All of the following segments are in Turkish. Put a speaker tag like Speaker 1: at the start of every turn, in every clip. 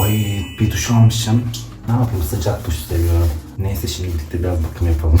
Speaker 1: Ay bir duş almışım. Ne yapayım sıcak duş seviyorum. Neyse şimdi birlikte biraz bakım yapalım.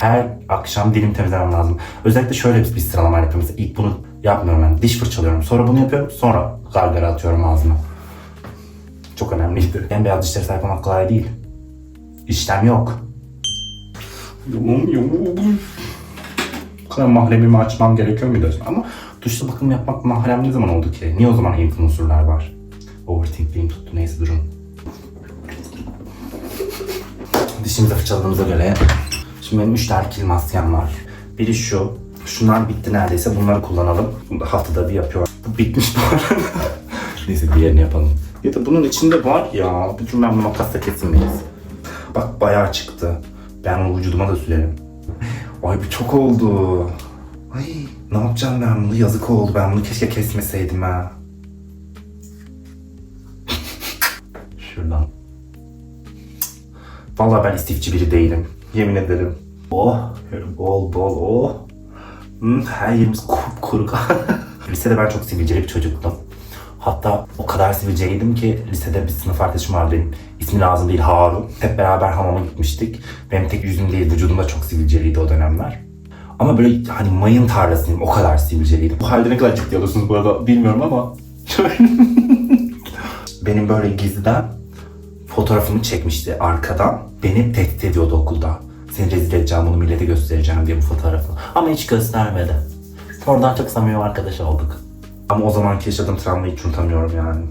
Speaker 1: Her akşam dilim temizlemem lazım. Özellikle şöyle bir, sıralama yapıyorum. Mesela ilk bunu yapmıyorum ben. Diş fırçalıyorum. Sonra bunu yapıyorum. Sonra gargara atıyorum ağzıma. Çok önemliydi. En beyaz dişlere sahip kolay değil. İşlem yok. Yumum yumum. Bu kadar mahremimi açmam gerekiyor muydu acaba? Ama duşta bakım yapmak mahrem ne zaman oldu ki? Niye o zaman influencerlar var? Overthinking'im tuttu neyse durun. Dişimizi fırçaladığımıza göre Şimdi benim 3 tane kil maskem var. Biri şu. Şunlar bitti neredeyse. Bunları kullanalım. Bunu da haftada bir yapıyorum. Bu bitmiş bu arada. Neyse diğerini yapalım. Ya da bunun içinde var ya. Bir dur ben bunu makasla kesin miyiz? Bak bayağı çıktı. Ben onu vücuduma da sürerim. Ay bu çok oldu. Ay ne yapacağım ben bunu? Yazık oldu. Ben bunu keşke kesmeseydim ha. Şuradan. Vallahi ben istifçi biri değilim. Yemin ederim. Oh, böyle bol bol oh. Hmm, her yerimiz kupkuru. lisede ben çok sivilceli bir çocuktum. Hatta o kadar sivilceliydim ki lisede bir sınıf arkadaşım vardı benim. İsmi lazım değil Harun. Hep beraber hamama gitmiştik. Benim tek yüzüm değil vücudum da çok sivilceliydi o dönemler. Ama böyle hani mayın tarlasıyım o kadar sivilceliydim. Bu halde ne kadar ciddi olursunuz bu arada bilmiyorum ama. benim böyle gizliden fotoğrafımı çekmişti arkadan. Beni tehdit ediyordu okulda. Seni rezil edeceğim, bunu millete göstereceğim diye bu fotoğrafı. Ama hiç göstermedi. Oradan çok samimi arkadaş olduk. Ama o zamanki yaşadığım travmayı hiç unutamıyorum yani.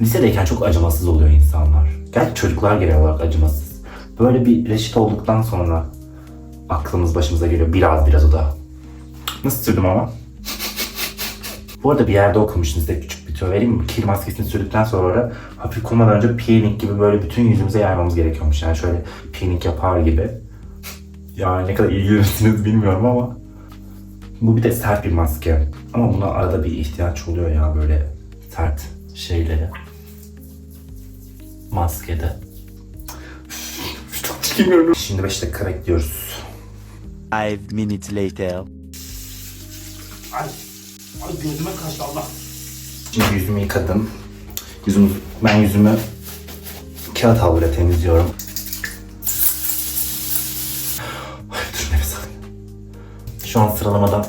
Speaker 1: Lisedeyken çok acımasız oluyor insanlar. Gerçi çocuklar genel olarak acımasız. Böyle bir reşit olduktan sonra aklımız başımıza geliyor. Biraz biraz o da. Nasıl sürdüm ama? Bu arada bir yerde okumuştum size küçük bir tüyo vereyim mi? Kil maskesini sürdükten sonra hafif kumadan önce peeling gibi böyle bütün yüzümüze yaymamız gerekiyormuş. Yani şöyle peeling yapar gibi. Yani ne kadar ilgilenirsiniz bilmiyorum ama. Bu bir de sert bir maske. Ama buna arada bir ihtiyaç oluyor ya böyle sert şeylere. Maskede. Çok. Şimdi 5 dakika bekliyoruz.
Speaker 2: Five minutes later.
Speaker 1: Ay, ay gözüme kaçtı Allah. Şimdi yüzümü yıkadım. Yüzümü, ben yüzümü kağıt havluyla temizliyorum. Ay dur nefes alayım. Şu an sıralamada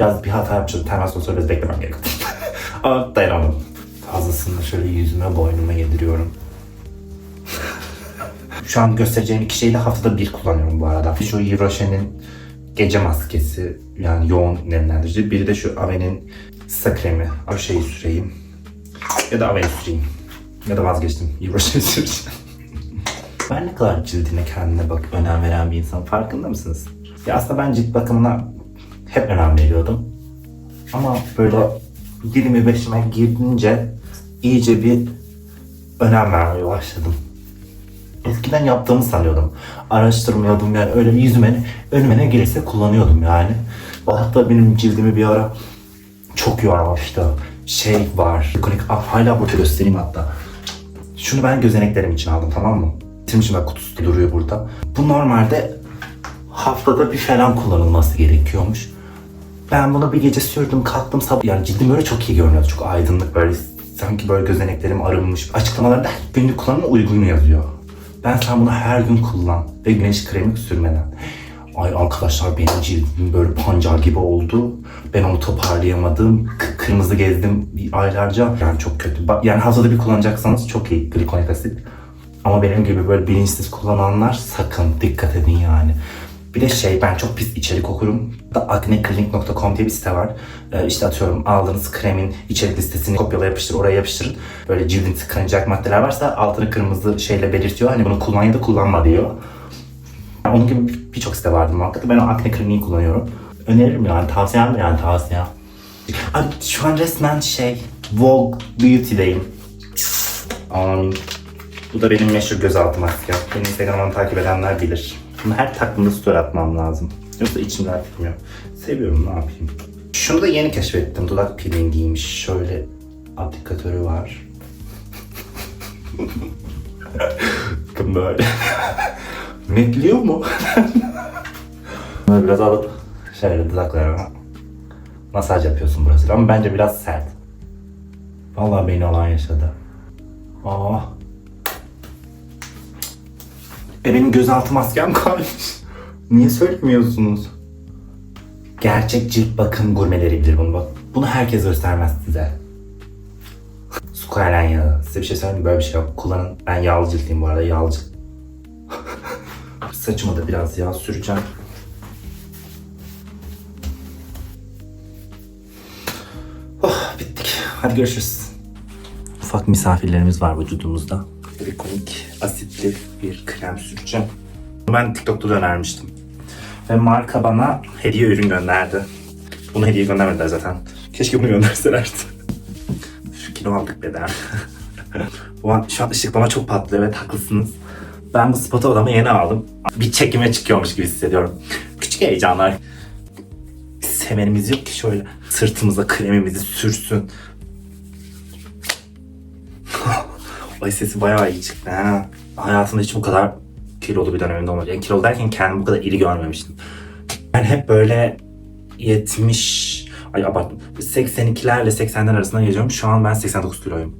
Speaker 1: biraz bir hata yapacağım. Termasyon biraz beklemem gerekiyor. Ama dayanamadım. Fazlasını şöyle yüzüme, boynuma yediriyorum. Şu an göstereceğim iki şeyi de haftada bir kullanıyorum bu arada. Şu Yves Rocher'in gece maskesi yani yoğun nemlendirici. Biri de şu Ave'nin ısı kremi. O şeyi süreyim. Ya da Ave'yi süreyim. Ya da vazgeçtim. Yves Rocher'i süreceğim. Ben ne kadar cildine kendine bak önem veren bir insan farkında mısınız? Ya aslında ben cilt bakımına hep önem veriyordum. Ama böyle 25'ime girince iyice bir önem vermeye başladım. Eskiden yaptığımı sanıyordum. Araştırmıyordum yani öyle yüzüme önüme ne gelirse kullanıyordum yani. Hatta benim cildimi bir ara çok yormuştu. Şey var. Ikonik, ah, hala burada göstereyim hatta. Şunu ben gözeneklerim için aldım tamam mı? Bitirmişim bak kutusu duruyor burada. Bu normalde haftada bir falan kullanılması gerekiyormuş. Ben bunu bir gece sürdüm kalktım sabah yani cildim böyle çok iyi görünüyordu. Çok aydınlık böyle sanki böyle gözeneklerim arınmış. Açıklamalarda günlük kullanıma uygun yazıyor. Ben sen bunu her gün kullan ve güneş kremi sürmeden. Ay arkadaşlar benim cildim böyle pancar gibi oldu. Ben onu toparlayamadım. K- kırmızı gezdim bir aylarca. Yani çok kötü. Yani haftada bir kullanacaksanız çok iyi glikonik asit. Ama benim gibi böyle bilinçsiz kullananlar sakın dikkat edin yani. Bir de şey ben çok pis içerik okurum. Acneclinic.com diye bir site var. Ee, işte atıyorum aldığınız kremin içerik listesini kopyala yapıştır oraya yapıştırın. Böyle cildin tıkanacak maddeler varsa altını kırmızı şeyle belirtiyor. Hani bunu kullan ya da kullanma diyor. Yani onun gibi bir- birçok site vardı muhakkak. Ben o akne kliniği kullanıyorum. Öneririm yani tavsiyem yani tavsiye. Ay şu an resmen şey Vogue Beauty'deyim. Amin. Bu da benim meşhur gözaltı maskem. Beni Instagram'dan takip edenler bilir. Bunu her taktığımda story atmam lazım. Yoksa içimden tutmuyor. Seviyorum ne yapayım. Şunu da yeni keşfettim. Dudak peelingiymiş. Şöyle aplikatörü var. Bakın böyle. Netliyor mu? Böyle biraz alıp şöyle dudaklarıma masaj yapıyorsun burası. Ama bence biraz sert. Vallahi beni olan yaşadı. Aa. E benim gözaltı maskem kalmış. Niye söylemiyorsunuz? Gerçek cilt bakım gurmeleri bilir bunu. Bunu herkes göstermez size. Squalene yağı. Size bir şey söyleyeyim? Böyle bir şey yok. Kullanın. Ben yağlı ciltliyim bu arada. Yağlı cilt. Saçıma da biraz yağ süreceğim. Oh bittik. Hadi görüşürüz. Ufak misafirlerimiz var vücudumuzda. Glikonik asitli bir krem süreceğim. Ben TikTok'ta da önermiştim. Ve marka bana hediye ürün gönderdi. Bunu hediye göndermediler zaten. Keşke bunu gönderselerdi. Şu kilo aldık beden. Şu an ışık bana çok patlıyor evet haklısınız. Ben bu spotu odama yeni aldım. Bir çekime çıkıyormuş gibi hissediyorum. Küçük heyecanlar. Semerimiz yok ki şöyle sırtımıza kremimizi sürsün. Ay sesi bayağı iyi çıktı ha. Hayatımda hiç bu kadar kilolu bir dönemimde olmadı. Yani kilolu derken kendimi bu kadar iri görmemiştim. Ben hep böyle 70 ay abarttım. 82'lerle 80'ler arasında geziyorum. Şu an ben 89 kiloyum.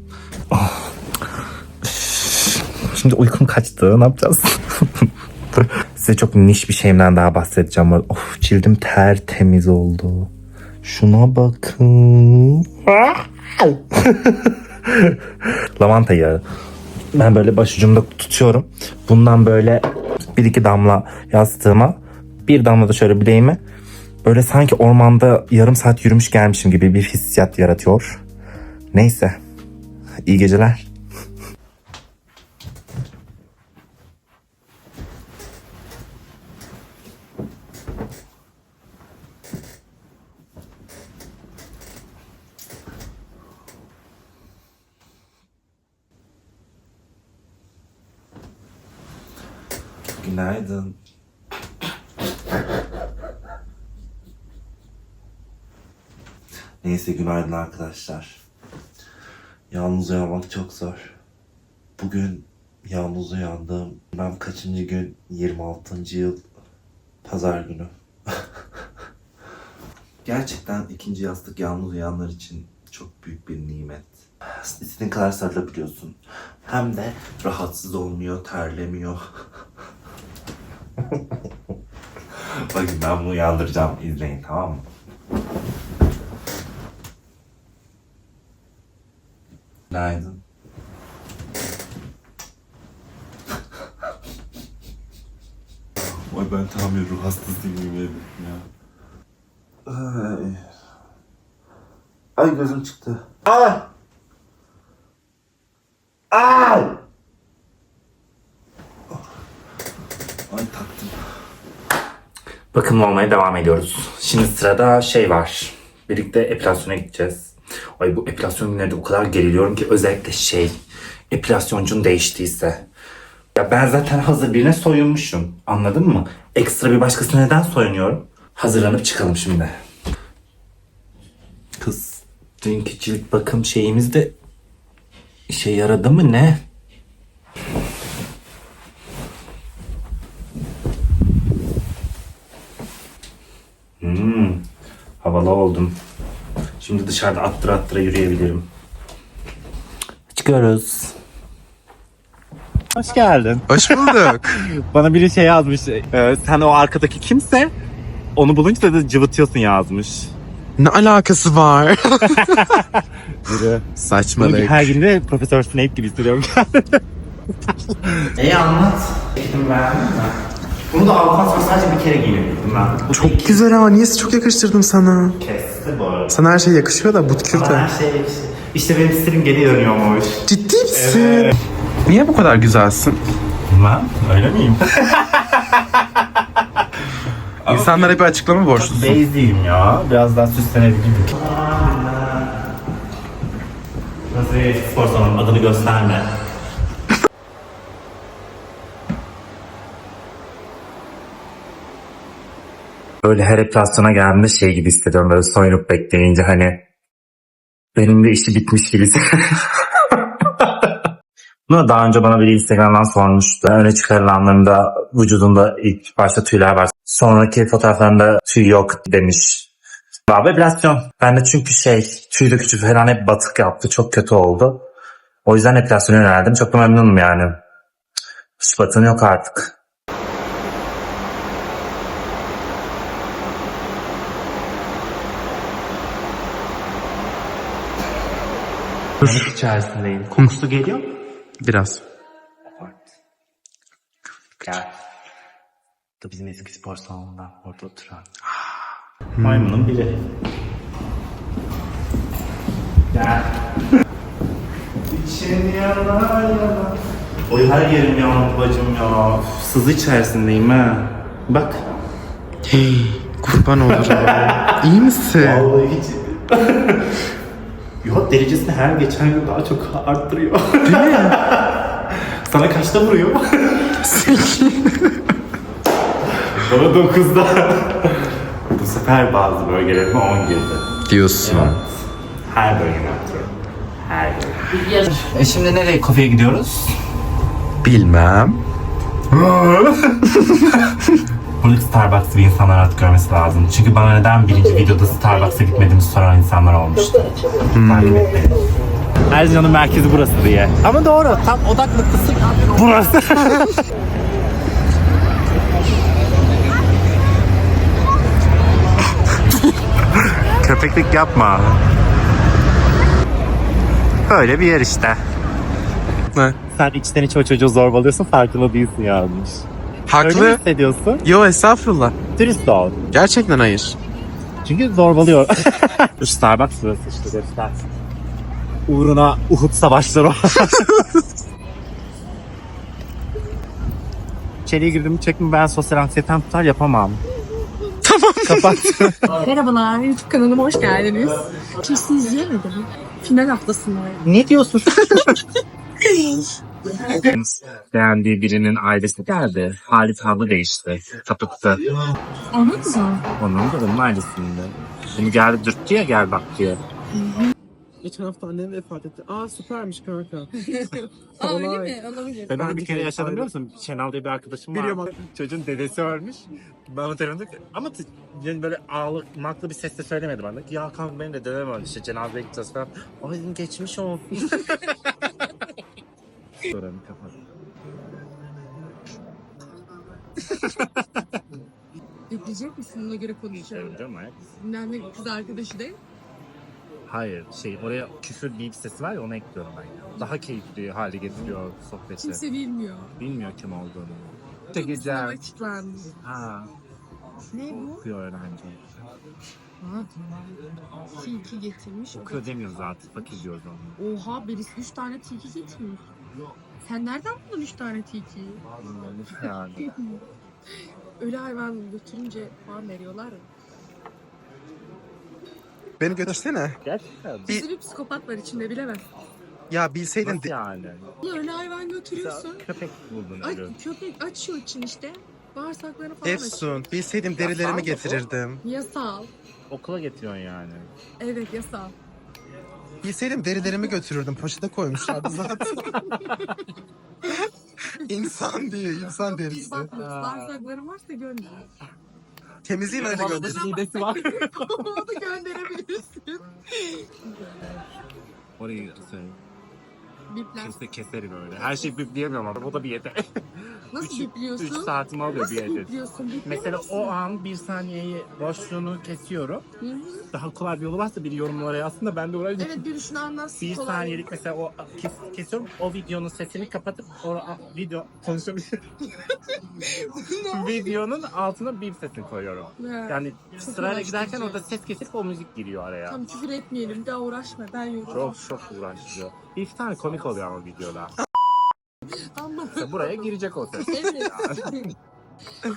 Speaker 1: Şimdi uykum kaçtı. Ne yapacağız? Size çok niş bir şeyimden daha bahsedeceğim. Of cildim tertemiz oldu. Şuna bakın. Lavanta yağı. Ben böyle başucumda tutuyorum. Bundan böyle bir iki damla yastığıma bir damla da şöyle bileğime böyle sanki ormanda yarım saat yürümüş gelmişim gibi bir hissiyat yaratıyor. Neyse. İyi geceler. Günaydın. Neyse günaydın arkadaşlar. Yalnız uyanmak çok zor. Bugün yalnız uyandım. Ben kaçıncı gün? 26. yıl. Pazar günü. Gerçekten ikinci yastık yalnız uyanlar için çok büyük bir nimet. İstediğin kadar sarılabiliyorsun. Hem de rahatsız olmuyor, terlemiyor. Bakın ben bunu uyandıracağım. izleyin tamam mı? Günaydın. Ay ben tam bir ruh yemin ederim ya. Ay. Ay gözüm çıktı. Ay! Ay Bakımlı olmaya devam ediyoruz. Şimdi sırada şey var. Birlikte epilasyona gideceğiz. Ay bu epilasyon günlerinde o kadar geriliyorum ki özellikle şey epilasyoncun değiştiyse. Ya ben zaten hazır birine soyunmuşum. Anladın mı? Ekstra bir başkasına neden soyunuyorum? Hazırlanıp çıkalım şimdi. Kız dünkü cilt bakım şeyimiz de işe yaradı mı ne? Hmm, havalı oldum. Şimdi dışarıda attıra attıra yürüyebilirim. Çıkıyoruz. Hoş geldin.
Speaker 3: Hoş bulduk.
Speaker 1: Bana biri şey yazmış. e, sen o arkadaki kimse onu bulunca da cıvıtıyorsun yazmış.
Speaker 3: ne alakası var?
Speaker 1: Yürü.
Speaker 3: Saçmalık.
Speaker 1: Her gün de Profesör Snape gibi hissediyorum kendimi. İyi anlat. Çekim beğendin mi? Bunu da sonra sadece bir kere giyebildim ben.
Speaker 3: Çok güzel ama niye çok yakıştırdım sana?
Speaker 1: Kesti bu arada.
Speaker 3: Sana her şey yakışıyor da but
Speaker 1: Bana her şey yakıştı. İşte benim stilim geri dönüyormuş.
Speaker 3: Ciddi misin? Niye bu kadar güzelsin?
Speaker 1: Ben öyle miyim?
Speaker 3: İnsanlara bir açıklama borçlusun.
Speaker 1: Beyziyim ya. Biraz daha süslenebilirim. Nasıl spor salonu adını gösterme. Böyle her epilasyona geldiğimde şey gibi hissediyorum böyle soyunup bekleyince hani benim de işi bitmiş gibi Bunu daha önce bana biri Instagram'dan sormuştu. Öne çıkarılanlarında vücudunda ilk başta tüyler var. Sonraki fotoğraflarında tüy yok demiş. Epilasyon. Ben de çünkü şey tüy dökücü falan hep batık yaptı. Çok kötü oldu. O yüzden epilasyona yöneldim. Çok da memnunum yani. Hiç yok artık. Panik içerisindeyim. Kokusu geliyor mu?
Speaker 3: Biraz.
Speaker 1: Gel. Da bizim eski spor salonundan orada oturan. Maymunun biri. Gel. İçin yana yana. Oy her yerim yandı bacım ya. Üf, Sızı içerisindeyim ha. Bak.
Speaker 3: Kurban olurum. İyi misin?
Speaker 1: Vallahi hiç... Yok derecesini her geçen gün daha çok arttırıyor. Değil mi? Sana kaçta vuruyor? Bana 9'da. Bu sefer bazı bölgelerime 10 girdi.
Speaker 3: Diyorsun.
Speaker 1: Her bölgeme yaptırıyorum. Her bölgeme. E şimdi nereye kafeye gidiyoruz?
Speaker 3: Bilmem.
Speaker 1: Buradaki Starbucks'ı bir insanlar artık görmesi lazım. Çünkü bana neden birinci videoda Starbucks'a gitmediğimi soran insanlar olmuştu. Etmeyin. Erzincan'ın merkezi burası diye. Ama doğru. Tam odak noktası burası. Köpeklik yapma. Böyle bir yer işte.
Speaker 3: Ne?
Speaker 1: Sen içten içe o çocuğu zorbalıyorsun farkında değilsin yazmış. Öyle mi
Speaker 3: Haklı.
Speaker 1: hissediyorsun?
Speaker 3: Yo estağfurullah.
Speaker 1: Dürüst ol.
Speaker 3: Gerçekten hayır.
Speaker 1: Çünkü zorbalıyor. Starbucks burası işte göster. Uğruna Uhud savaşları var. İçeriye girdim çektim ben sosyal anksiyetem tutar yapamam.
Speaker 3: Tamam.
Speaker 1: Kapat.
Speaker 4: Merhabalar, YouTube kanalıma hoş geldiniz. Kimse izleyemedi mi? Final haftasında.
Speaker 1: ne diyorsun? Beğendiği birinin ailesi geldi. Hali tavrı değişti. Kapıttı.
Speaker 4: Anladın mı?
Speaker 1: Onun da onun ailesinde. Bunu geldi dürttü ya gel bak diye.
Speaker 5: Geçen hafta annem vefat etti. Aa süpermiş kanka.
Speaker 4: Aa öyle mi? Olabilir.
Speaker 1: Ben onu
Speaker 5: Ben
Speaker 1: bir kere yaşadım biliyor musun? Şenal diye bir arkadaşım var.
Speaker 5: Biliyorum.
Speaker 1: Çocuğun dedesi ölmüş. Ben o telefonda ama yani böyle ağlamaklı bir sesle söylemedi bana. Ya kanka benim de dedem öldü işte cenazeye gideceğiz falan. Ay dedim geçmiş olsun. Sonra kapat.
Speaker 4: Yükleyecek misin? Ona göre konuşalım.
Speaker 1: Öldü mü?
Speaker 4: Bilmem ne kız arkadaşı değil.
Speaker 1: Hayır şey oraya küfür bip sesi var ya onu ekliyorum ben. Daha keyifli hale getiriyor sohbeti.
Speaker 4: Kimse bilmiyor.
Speaker 1: Bilmiyor kim olduğunu.
Speaker 4: Sınav
Speaker 1: Çekeceğim.
Speaker 4: açıklandı.
Speaker 1: Ha,
Speaker 4: Ne bu?
Speaker 1: okuyor öğrenci.
Speaker 4: Ha. Tilki getirmiş.
Speaker 1: Okuyor demiyoruz zaten, fakir diyoruz onu.
Speaker 4: Oha birisi 3 tane tilki getirmiş. Sen nereden buldun 3 tane tilkiyi?
Speaker 1: Yani.
Speaker 4: Öyle hayvan götürünce puan veriyorlar ya.
Speaker 3: Beni götürsene.
Speaker 1: Gerçekten.
Speaker 4: Bir sürü psikopat var içinde bilemez.
Speaker 3: Ya bilseydin
Speaker 1: Nasıl yani?
Speaker 4: Öyle hayvan götürüyorsun.
Speaker 1: Köpek buldun
Speaker 4: Ay,
Speaker 1: öyle.
Speaker 4: köpek açıyor için işte. Bağırsaklarını falan açıyor.
Speaker 3: Efsun, bilseydim derilerimi getirirdim.
Speaker 4: Yasal.
Speaker 1: Okula getiriyorsun yani.
Speaker 4: Evet yasal.
Speaker 3: Bilseydim derilerimi götürürdüm. Poşete koymuşlardı zaten. insan diye, insan derisi.
Speaker 4: Bak bağırsakların varsa gönder.
Speaker 3: Temizliğin öyle götür.
Speaker 1: Midesi var.
Speaker 4: Onu da gönderebilirsin.
Speaker 1: Orayı söyle.
Speaker 4: Bipler.
Speaker 1: Kese, keserim öyle. Her şeyi bipleyemiyorum ama o da bir yeter.
Speaker 4: Nasıl
Speaker 1: Üç-
Speaker 4: bipliyorsun?
Speaker 1: Üç saatimi alıyor
Speaker 4: Nasıl
Speaker 1: bir yeter.
Speaker 4: bipliyorsun? Bipliyor
Speaker 1: Mesela
Speaker 4: musun?
Speaker 1: o an bir saniyeyi boşluğunu kesiyorum.
Speaker 4: Hı hı.
Speaker 1: Daha kolay bir yolu varsa bir yorumlara yazsın da ben de oraya
Speaker 4: Evet bir şunu anlatsın.
Speaker 1: bir
Speaker 4: kolay.
Speaker 1: saniyelik mesela o kes, kesiyorum o videonun sesini kapatıp o video konuşabiliyorum. Videonun altına bir sesini koyuyorum.
Speaker 4: Ha.
Speaker 1: Yani sırayla
Speaker 4: uğraştırıcı.
Speaker 1: giderken orada ses kesip o müzik giriyor araya.
Speaker 4: Tam küfür etmeyelim. Daha uğraşma. Ben yoruldum.
Speaker 1: Çok çok uğraştırıyor. İki tane komik oluyor ama videoda. Buraya girecek o ses.
Speaker 4: Evet.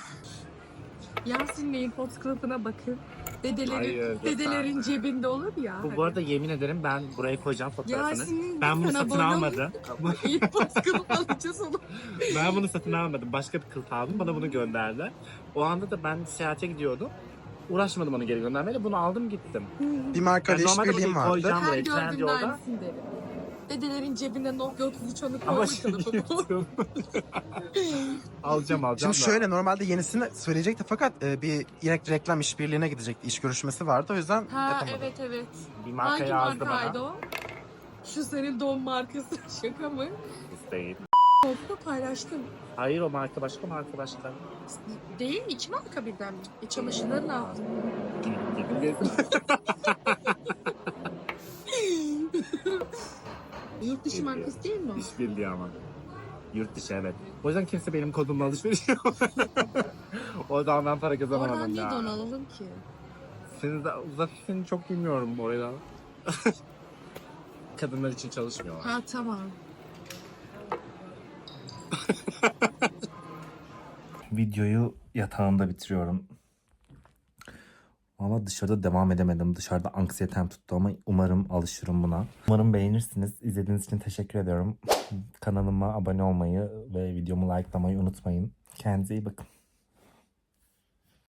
Speaker 4: Yasin Bey'in fotoğrafına bakın. Dedelerin,
Speaker 1: Hayır,
Speaker 4: dedelerin cebinde olur ya.
Speaker 1: Bu, bu arada yemin ederim ben buraya koyacağım fotoğrafını.
Speaker 4: Yasin'in
Speaker 1: Ben bunu satın
Speaker 4: abone
Speaker 1: almadım.
Speaker 4: İyi fotoğrafı alacağız onu.
Speaker 1: Ben bunu satın almadım. Başka bir kılıf aldım. Bana bunu gönderdiler. O anda da ben seyahate gidiyordum. Uğraşmadım onu geri göndermeyle. Bunu aldım gittim.
Speaker 3: Bir markayla
Speaker 1: Yani normalde
Speaker 3: işbirliğim
Speaker 1: bunu
Speaker 3: vardı.
Speaker 1: koyacağım
Speaker 4: Her
Speaker 1: buraya.
Speaker 4: gördüğümde
Speaker 1: Trendyol'da.
Speaker 4: aynısını derim. Dedelerin cebine Nokia 3310'u
Speaker 5: Ama
Speaker 4: koymuş
Speaker 5: şey alacağım alacağım
Speaker 3: Şimdi
Speaker 5: da.
Speaker 3: şöyle normalde yenisini söyleyecekti fakat e, bir yine reklam işbirliğine gidecekti. iş görüşmesi vardı o yüzden
Speaker 4: Ha
Speaker 3: yapamadım.
Speaker 4: evet evet.
Speaker 5: Bir marka
Speaker 4: Hangi
Speaker 5: yazdı
Speaker 4: markaydı
Speaker 5: bana.
Speaker 4: o? Şu senin don markası şaka mı?
Speaker 5: Değil.
Speaker 4: Orada paylaştım.
Speaker 5: Hayır o marka başka marka başka.
Speaker 4: Değil mi? İki marka birden mi? E çamaşırları ne yaptın? Yurt dışı markası değil mi o?
Speaker 5: İşbirliği ama. Yurt dışı evet. O yüzden kimse benim kodumla alışveriş yapamıyor. o zaman ben para kazanamadım
Speaker 4: Oradan niye
Speaker 5: ya.
Speaker 4: don alalım ki?
Speaker 5: Seni de zaten seni çok bilmiyorum orada. Kadınlar için çalışmıyorlar.
Speaker 4: Ha tamam.
Speaker 1: Videoyu yatağında bitiriyorum. Valla dışarıda devam edemedim. Dışarıda anksiyetem tuttu ama umarım alışırım buna. Umarım beğenirsiniz. İzlediğiniz için teşekkür ediyorum. Kanalıma abone olmayı ve videomu likelamayı unutmayın. Kendinize iyi bakın.